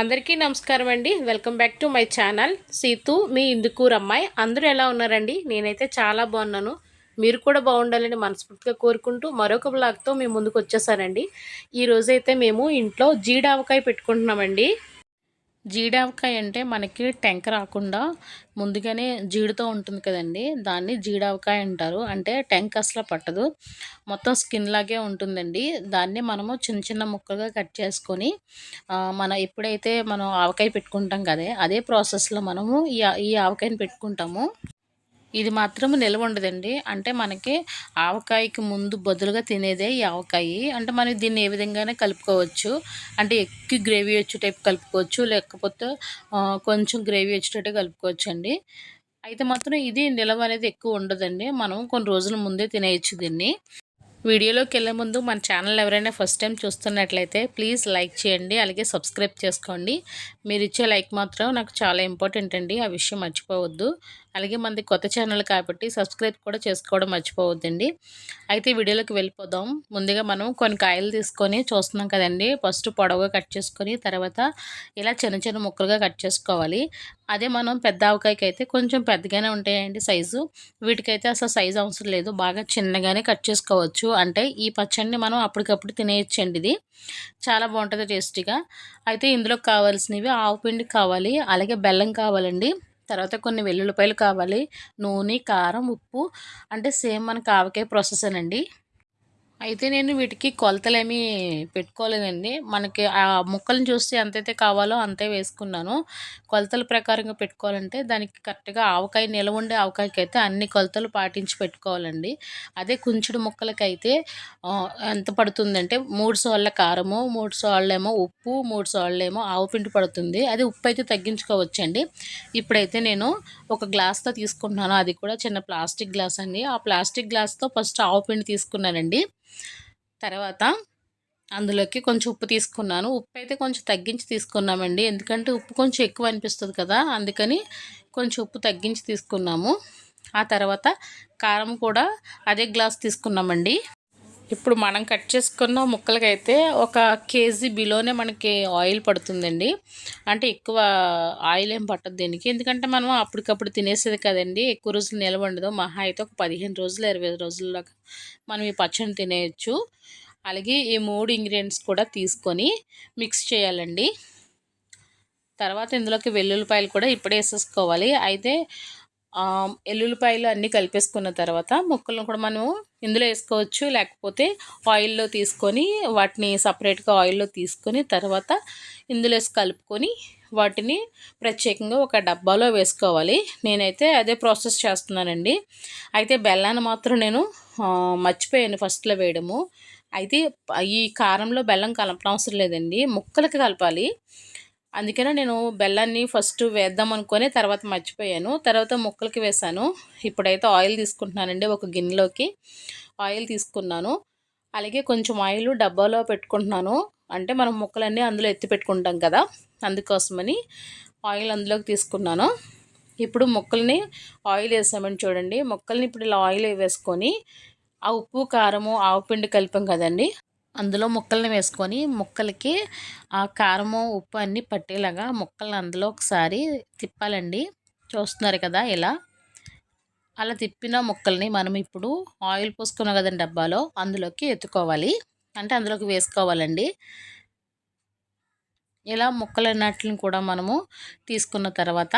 అందరికీ నమస్కారం అండి. Welcome back to my channel Seethu మీ ఇందుకూరు అమ్మాయి. అందరూ ఎలా ఉన్నారండి? నేనైతే చాలా బాగున్నాను. మీరు కూడా బాగుండాలని మనస్ఫూర్తిగా కోరుకుంటూ మరొక బ్లాగ్తో మేము ముందుకు వచ్చేసానండి. ఈరోజైతే మేము ఇంట్లో జీడావకాయ పెట్టుకుంటున్నామండి. జీడావకాయ అంటే మనకి టెంక రాకుండా ముందుగానే జీడితో ఉంటుంది కదండి. దాన్ని జీడావకాయ అంటారు. అంటే టెంక్ అసలు పట్టదు. మొత్తం స్కిన్ లాగే ఉంటుందండి. దాన్ని మనము చిన్న చిన్న ముక్కలుగా కట్ చేసుకొని మన ఎప్పుడైతే మనం ఆవకాయ పెట్టుకుంటాం కదే అదే ప్రాసెస్లో మనము ఈ ఈ ఆవకాయని పెట్టుకుంటాము. ఇది మాత్రం నిల్వ ఉండదండి. అంటే మనకి ఆవకాయకి ముందు బదులుగా తినేదే ఈ ఆవకాయ. అంటే మనం దీన్ని ఏ విధంగానే కలుపుకోవచ్చు. అంటే ఎక్కువ గ్రేవీ వచ్చే టైప్ కలుపుకోవచ్చు. లేకపోతే కొంచెం గ్రేవీ వచ్చేటట్టు కలుపుకోవచ్చు అండి అయితే మాత్రం ఇది నిల్వ అనేది ఎక్కువ ఉండదండి. మనం కొన్ని రోజుల ముందే తినేయచ్చు దీన్ని. వీడియోలోకి వెళ్ళే ముందు మన ఛానల్ ఎవరైనా ఫస్ట్ టైం చూస్తున్నట్లయితే ప్లీజ్ లైక్ చేయండి. అలాగే సబ్స్క్రైబ్ చేసుకోండి. మీరు ఇచ్చే లైక్ మాత్రం నాకు చాలా ఇంపార్టెంట్ అండి. ఆ విషయం మర్చిపోవద్దు. అలాగే మనది కొత్త ఛానల్ కాబట్టి సబ్స్క్రైబ్ కూడా చేసుకోవడం మర్చిపోవద్దండి. అయితే వీడియోలోకి వెళ్ళిపోదాం. ముందుగా మనం కొన్ని కాయలు తీసుకొని చూస్తున్నాం కదండి. ఫస్ట్ పొడవుగా కట్ చేసుకొని తర్వాత ఇలా చిన్న చిన్న ముక్కలుగా కట్ చేసుకోవాలి. అదే మనం పెద్ద ఆవకాయకి అయితే కొంచెం పెద్దగానే ఉంటాయండి సైజు. వీటికైతే అసలు సైజు అవసరం లేదు. బాగా చిన్నగానే కట్ చేసుకోవచ్చు. అంటే ఈ పచ్చడిని మనం అప్పటికప్పుడు తినేయచ్చండి ఇది. చాలా బాగుంటుంది టేస్టీగా. అయితే ఇందులో కావాల్సినవి ఆవు పిండి కావాలి అలాగే బెల్లం కావాలండి. తర్వాత కొన్ని వెల్లుల్లిపాయలు కావాలి. నూనె కారం ఉప్పు అంటే సేమ్ మనకి ఆవకాయ ప్రాసెస్ అండి అయితే నేను వీటికి కొలతలేమి పెట్టుకోలేదండి. మనకి ఆ ముక్కలను చూస్తే ఎంతైతే కావాలో అంతే వేసుకున్నాను. కొలతల ప్రకారంగా పెట్టుకోవాలంటే దానికి కరెక్ట్గా ఆవకాయ నిలవ ఉండే ఆవకాయకి అయితే అన్ని కొలతలు పాటించి పెట్టుకోవాలండి. అదే కుంచుడు ముక్కలకైతే ఎంత పడుతుందంటే మూడు సోళ్ళ కారము మూడు సోళ్ళేమో ఉప్పు మూడు సోళ్ళేమో ఆవు పిండి పడుతుంది. అది ఉప్పు అయితే తగ్గించుకోవచ్చండి. ఇప్పుడైతే నేను ఒక గ్లాస్తో తీసుకుంటున్నాను. అది కూడా చిన్న ప్లాస్టిక్ గ్లాస్ అండి. ఆ ప్లాస్టిక్ గ్లాస్తో ఫస్ట్ ఆవు పిండి తీసుకున్నానండి. తర్వాత అందులోకి కొంచెం ఉప్పు తీసుకున్నాను. ఉప్పు అయితే కొంచెం తగ్గించి తీసుకున్నామండి. ఎందుకంటే ఉప్పు కొంచెం ఎక్కువ అనిపిస్తుంది కదా అందుకని కొంచెం ఉప్పు తగ్గించి తీసుకున్నాము. ఆ తర్వాత కారం కూడా అదే గ్లాస్ తీసుకున్నామండి. ఇప్పుడు మనం కట్ చేసుకున్న ముక్కలకైతే ఒక కేజీ బిలోనే మనకి ఆయిల్ పడుతుందండి. అంటే ఎక్కువ ఆయిల్ ఏం పట్టదు దీనికి. ఎందుకంటే మనం అప్పటికప్పుడు తినేసేది కదండి. ఎక్కువ రోజులు నిల్వ ఉండదు. మహా అయితే ఒక పదిహేను రోజులు ఇరవై రోజుల్లో మనం ఈ పచ్చడిని తినేయచ్చు. అలాగే ఈ మూడు ఇంగ్రీడియంట్స్ కూడా తీసుకొని మిక్స్ చేయాలండి. తర్వాత ఇందులోకి వెల్లుల్లిపాయలు కూడా ఇప్పుడే వేసేసుకోవాలి. అయితే ఎల్లుల్లిపాయలు అన్నీ కలిపేసుకున్న తర్వాత ముక్కలను కూడా మనం ఇందులో వేసుకోవచ్చు. లేకపోతే ఆయిల్లో తీసుకొని వాటిని సపరేట్గా ఆయిల్లో తీసుకొని తర్వాత ఇందులో వేసి కలుపుకొని వాటిని ప్రత్యేకంగా ఒక డబ్బాలో వేసుకోవాలి. నేనైతే అదే ప్రాసెస్ చేస్తున్నానండి. అయితే బెల్లాన్ని మాత్రం నేను మర్చిపోయాను ఫస్ట్లో వేయడము. అయితే ఈ కారంలో బెల్లం కలపనవసరం లేదండి. ముక్కలకి కలపాలి. అందుకనే నేను బెల్లాన్ని ఫస్ట్ వేద్దాం అనుకొని తర్వాత మర్చిపోయాను. తర్వాత ముక్కలకి వేసాను ఇప్పుడైతే ఆయిల్ తీసుకుంటున్నానండి ఒక గిన్నెలోకి. ఆయిల్ తీసుకున్నాను. అలాగే కొంచెం ఆయిల్ డబ్బాలో పెట్టుకుంటున్నాను. అంటే మనం ముక్కలన్నీ అందులో ఎత్తి పెట్టుకుంటాం కదా అందుకోసమని ఆయిల్ అందులోకి తీసుకున్నాను. ఇప్పుడు ముక్కల్ని ఆయిల్ వేసామని చూడండి. ముక్కల్ని ఇప్పుడు ఇలా ఆయిల్ వేసుకొని ఆ ఉప్పు కారము ఆవు పిండి కలిపాం కదండి. అందులో ముక్కల్ని వేసుకొని ముక్కలకి ఆ కారము ఉప్పు అన్నీ పట్టేలాగా ముక్కల్ని అందులో ఒకసారి తిప్పాలండి. చూస్తున్నారు కదా ఇలా. అలా తిప్పిన ముక్కల్ని మనం ఇప్పుడు ఆయిల్ పోసుకున్నాం కదండి డబ్బాలో అందులోకి ఎత్తుకోవాలి. అంటే అందులోకి వేసుకోవాలండి. ఇలా ముక్కలన్నట్లని కూడా మనము తీసుకున్న తర్వాత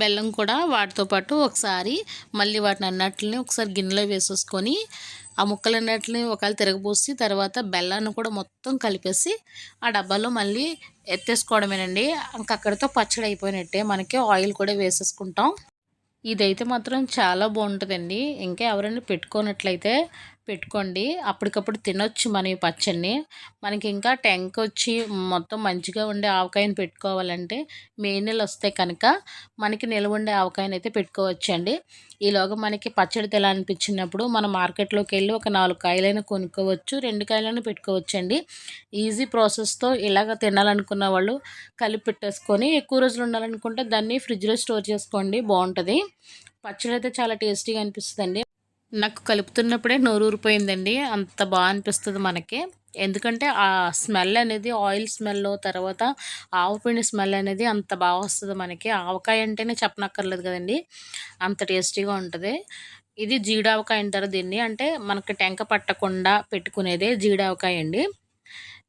బెల్లం కూడా వాటితో పాటు ఒకసారి మళ్ళీ వాటిని అన్నట్లని ఒకసారి గిన్నెలో వేసేసుకొని ఆ ముక్కలు అన్నట్లని ఒకవేళ తిరగబోసి తర్వాత బెల్లాన్ని కూడా మొత్తం కలిపేసి ఆ డబ్బాలో మళ్ళీ ఎత్తేసుకోవడమేనండి. ఇంక అక్కడితో పచ్చడి అయిపోయినట్టే మనకి ఆయిల్ కూడా వేసేసుకుంటాం. ఇదైతే మాత్రం చాలా బాగుంటుందండి. ఇంకా ఎవరైనా పెట్టుకున్నట్లయితే పెట్టుకోండి. అప్పటికప్పుడు తినొచ్చు మనం ఈ పచ్చడిని. మనకి ఇంకా ట్యాంక్ వచ్చి మొత్తం మంచిగా ఉండే ఆవకాయని పెట్టుకోవాలంటే మే నెలలు వస్తే కనుక మనకి నిల్వ ఉండే ఆవకాయను అయితే పెట్టుకోవచ్చు అండి ఈలోగా మనకి పచ్చడి తెల అనిపించినప్పుడు మనం మార్కెట్లోకి వెళ్ళి ఒక నాలుగు కాయలైనా కొనుక్కోవచ్చు రెండు కాయలైనా పెట్టుకోవచ్చు అండి ఈజీ ప్రాసెస్తో ఇలాగ తినాలనుకున్న వాళ్ళు కలిపి పెట్టేసుకొని ఎక్కువ రోజులు ఉండాలనుకుంటే దాన్ని ఫ్రిడ్జ్లో స్టోర్ చేసుకోండి బాగుంటుంది. పచ్చడి అయితే చాలా టేస్టీగా అనిపిస్తుంది నాకు కలుపుతున్నప్పుడే నోరు ఊరిపోయిందండి. అంత బాగా అనిపిస్తుంది మనకి. ఎందుకంటే ఆ స్మెల్ అనేది ఆయిల్ స్మెల్ తర్వాత ఆవు పిండి స్మెల్ అనేది అంత బాగా వస్తుంది మనకి. ఆవకాయ అంటేనే చెప్పనక్కర్లేదు కదండి. అంత టేస్టీగా ఉంటుంది. ఇది జీడావకాయ అంటారు దీన్ని. అంటే మనకి టెంక పట్టకుండా పెట్టుకునేదే జీడావకాయ అండి.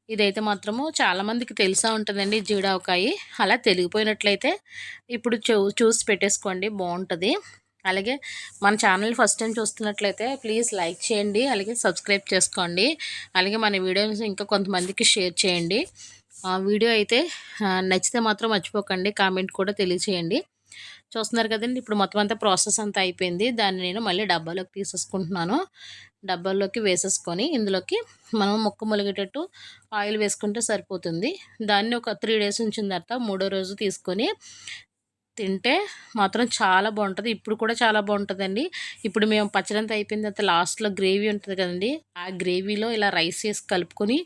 ఇదైతే మాత్రము చాలామందికి తెలిసా ఉంటుందండి జీడావకాయ. అలా తెలిగిపోయినట్లయితే ఇప్పుడు చూ చూసి పెట్టేసుకోండి. బాగుంటుంది. అలాగే మన ఛానల్ ఫస్ట్ టైం చూస్తున్నట్లయితే ప్లీజ్ లైక్ చేయండి అలాగే సబ్స్క్రైబ్ చేసుకోండి అలాగే మన వీడియోస్ ఇంకా కొంతమందికి షేర్ చేయండి. వీడియో అయితే నచ్చితే మాత్రం మర్చిపోకండి కామెంట్ కూడా తెలియచేయండి. చూస్తున్నారు కదండి ఇప్పుడు మొత్తం అంతా ప్రాసెస్ అంతా అయిపోయింది. దాన్ని నేను మళ్ళీ డబ్బాలోకి తీసేసుకుంటున్నాను. డబ్బాల్లోకి వేసేసుకొని ఇందులోకి మనం మొక్క మొలిగేటట్టు ఆయిల్ వేసుకుంటే సరిపోతుంది. దాన్ని ఒక త్రీ డేస్ ఉంచిన తర్వాత మూడో రోజు తీసుకొని తింటే మాత్రం చాలా బాగుంటుంది. ఇప్పుడు కూడా చాలా బాగుంటుందండి. ఇప్పుడు మేము పచ్చడంతా అయిపోయిన తర్వాత లాస్ట్లో గ్రేవీ ఉంటుంది కదండి. ఆ గ్రేవీలో ఇలా రైస్ వేసి కలుపుకొని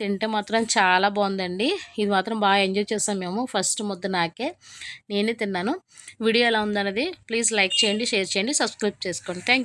తింటే మాత్రం చాలా బాగుందండి. ఇది మాత్రం బాగా ఎంజాయ్ చేసాం మేము ఫస్ట్ ముద్ద నాకే. నేనే తిన్నాను. వీడియో ఎలా ఉందన్నది ప్లీజ్ లైక్ చేయండి షేర్ చేయండి సబ్స్క్రైబ్ చేసుకోండి. థ్యాంక్